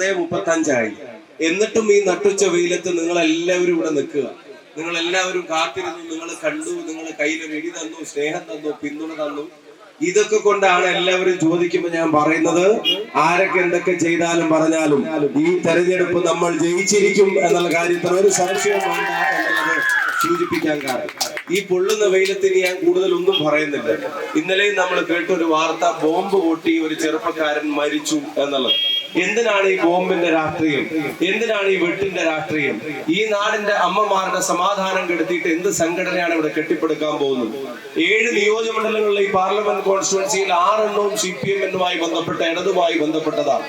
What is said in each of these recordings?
ഒന്നേ മുപ്പത്തഞ്ചായി. എന്നിട്ടും ഈ നട്ടുച്ച വെയിലത്ത് നിങ്ങൾ എല്ലാവരും ഇവിടെ നിൽക്കുക. നിങ്ങൾ എല്ലാവരും കാത്തിരുന്നു നിങ്ങൾ കണ്ടു നിങ്ങൾ കയ്യിൽ വെടി തന്നു സ്നേഹം തന്നു പിന്തുണ തന്നു. ഇതൊക്കെ കൊണ്ടാണ് എല്ലാവരും ചോദിക്കുമ്പോൾ ഞാൻ പറയുന്നത് ആരൊക്കെ എന്തൊക്കെ ചെയ്താലും പറഞ്ഞാലും ഈ തെരഞ്ഞെടുപ്പ് നമ്മൾ ജയിച്ചിരിക്കും എന്നുള്ള കാര്യത്തിൽ ഒരു സംശയം വേണ്ട എന്നുള്ളത് സൂചിപ്പിക്കാൻ കാരണം. ഈ പൊള്ളുന്ന വെയിലത്തിന് ഞാൻ കൂടുതൽ ഒന്നും പറയുന്നില്ല. ഇന്നലെയും നമ്മൾ കേട്ട ഒരു വാർത്ത ബോംബ് പൊട്ടി ഒരു ചെറുപ്പക്കാരൻ മരിച്ചു എന്നുള്ളത്. എന്തിനാണ് ഈ ബോംബിന്റെ രാഷ്ട്രീയം എന്തിനാണ് ഈ വെട്ടിന്റെ രാഷ്ട്രീയം ഈ നാടിന്റെ അമ്മമാരുടെ സമാധാനം കെടുത്തിയിട്ട് എന്ത് സംഘടനയാണ് ഇവിടെ കെട്ടിപ്പടുക്കാൻ പോകുന്നത്? ഏഴ് നിയോജകമണ്ഡലങ്ങളിലെ ഈ പാർലമെന്റ് കോൺസ്റ്റിറ്റ്യുവൻസിയിൽ ആറെണ്ണവും സി പി എം എന്നുമായി ബന്ധപ്പെട്ട ഇടതുമായി ബന്ധപ്പെട്ടതാണ്.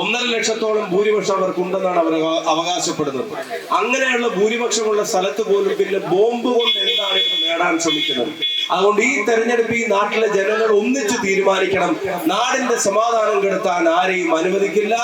ഒന്നര ലക്ഷത്തോളം ഭൂരിപക്ഷം അവർക്കുണ്ടെന്നാണ് അവർ അവകാശപ്പെടുന്നത്. അങ്ങനെയുള്ള ഭൂരിപക്ഷമുള്ള സ്ഥലത്ത് പോലും പിന്നെ ബോംബ് കൊണ്ട് എന്താണ് നേടാൻ ശ്രമിക്കുന്നത്? അതുകൊണ്ട് ഈ തെരഞ്ഞെടുപ്പ് ഈ നാട്ടിലെ ജനങ്ങൾ ഒന്നിച്ച് തീരുമാനിക്കണം. നാടിന്റെ സമാധാനം കെടുത്താൻ ആരെയും അനുവദിക്കില്ല.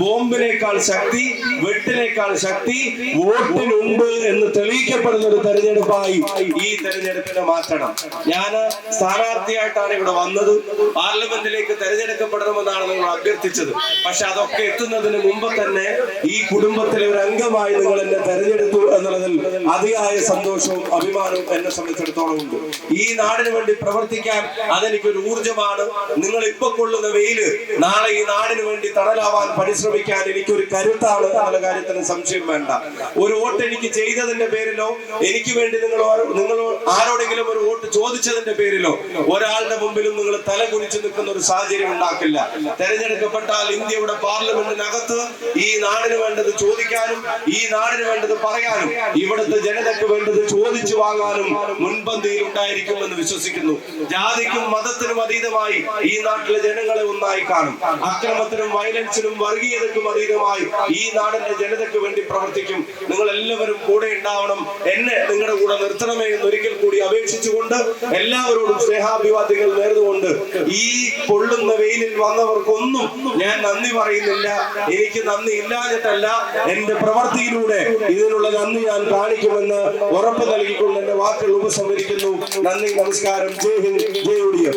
ബോംബിനേക്കാൾ ശക്തി വെട്ടിനേക്കാൾ ശക്തി വോട്ടിനുണ്ട് എന്ന് തെളിയിക്കപ്പെടുന്ന ഒരു തെരഞ്ഞെടുപ്പായി ഈ തെരഞ്ഞെടുപ്പിനെ മാറ്റണം. ഞാൻ സ്ഥാനാർത്ഥിയായിട്ടാണ് ഇവിടെ വന്നത്. പാർലമെന്റിലേക്ക് തെരഞ്ഞെടുക്കപ്പെടണമെന്നാണ് നിങ്ങൾ അഭ്യർത്ഥിച്ചത്. പക്ഷെ അതൊക്കെ എത്തുന്നതിന് മുമ്പ് തന്നെ ഈ കുടുംബത്തിലെ ഒരു അംഗമായി നിങ്ങൾ എന്നെ തെരഞ്ഞെടുത്തു എന്നുള്ളതിൽ അതിയായ സന്തോഷവും അഭിമാനവും എന്നെ സംബന്ധിച്ചിടത്തോളം ഉണ്ട്. ഈ നാടിന് വേണ്ടി പ്രവർത്തിക്കാൻ അതെനിക്കൊരു ഊർജമാണ് നിങ്ങൾ ഇപ്പൊ കൊള്ളുന്ന വെയിൽ നാളെ ഈ നാടിന് വേണ്ടി തണലാവാൻ പരിശ്രമിക്കാൻ എനിക്കൊരു കരുത്താണ് എന്നുള്ള കാര്യത്തിന് സംശയം വേണ്ട. ഒരു വോട്ട് എനിക്ക് ചെയ്തതിന്റെ പേരിലോ എനിക്ക് വേണ്ടി നിങ്ങൾ നിങ്ങൾ ആരോടെങ്കിലും ഒരു വോട്ട് ചോദിച്ചതിന്റെ പേരിലോ ഒരാളുടെ മുമ്പിലും നിങ്ങൾ തല കുനിച്ചു നിൽക്കുന്ന ഒരു സാഹചര്യം ഉണ്ടാക്കില്ല. തെരഞ്ഞെടുക്കപ്പെട്ടാൽ ഇന്ത്യയുടെ പാർലമെന്റിനകത്ത് ഈ നാടിന് വേണ്ടത് ചോദിക്കാനും ഈ നാടിന് വേണ്ടത് പറയാനും ഇവിടുത്തെ ജനതയ്ക്ക് വേണ്ടത് ചോദിച്ചു വാങ്ങാനും മുൻപന്തിയിൽ ഉണ്ടായിരിക്കുമെന്ന് വിശ്വസിക്കുന്നു. ജാതിക്കും മതത്തിനും അതീതമായി ഈ നാട്ടിലെ ജനങ്ങളെ ഒന്നായി കാണും. അക്രമത്തിനും വയലൻസിനും വർഗീയതക്കും അതീതമായി ഈ നാടിന്റെ ജനതയ്ക്ക് വേണ്ടി പ്രവർത്തിക്കും. നിങ്ങൾ എല്ലാവരും കൂടെ ഉണ്ടാവണം. എന്നെ നിങ്ങളുടെ കൂടെ നിർത്തണമേ എന്ന് ഒരിക്കൽ കൂടി അപേക്ഷിച്ചുകൊണ്ട് എല്ലാവരോടും സ്നേഹാഭിവാദ്യങ്ങൾ നേർന്നുകൊണ്ട് ഈ പൊള്ളുന്ന വെയിലിൽ വന്നവർക്കൊന്നും ഞാൻ നന്ദി പറയുന്നില്ല. എനിക്ക് നന്ദി ഇല്ലാഞ്ഞിട്ടല്ല. എന്റെ പ്രവർത്തിയിലൂടെ ഇതിനുള്ള നന്ദി ഞാൻ കാണിക്കുമെന്ന് ഉറപ്പ് നൽകിക്കൊണ്ട് വാക്കുകൾ ഉപസംഹരിക്കുന്നു. നന്ദി നമസ്കാരം. ജയ് ഹിന്ദ്. ജയ് ഒഡിയ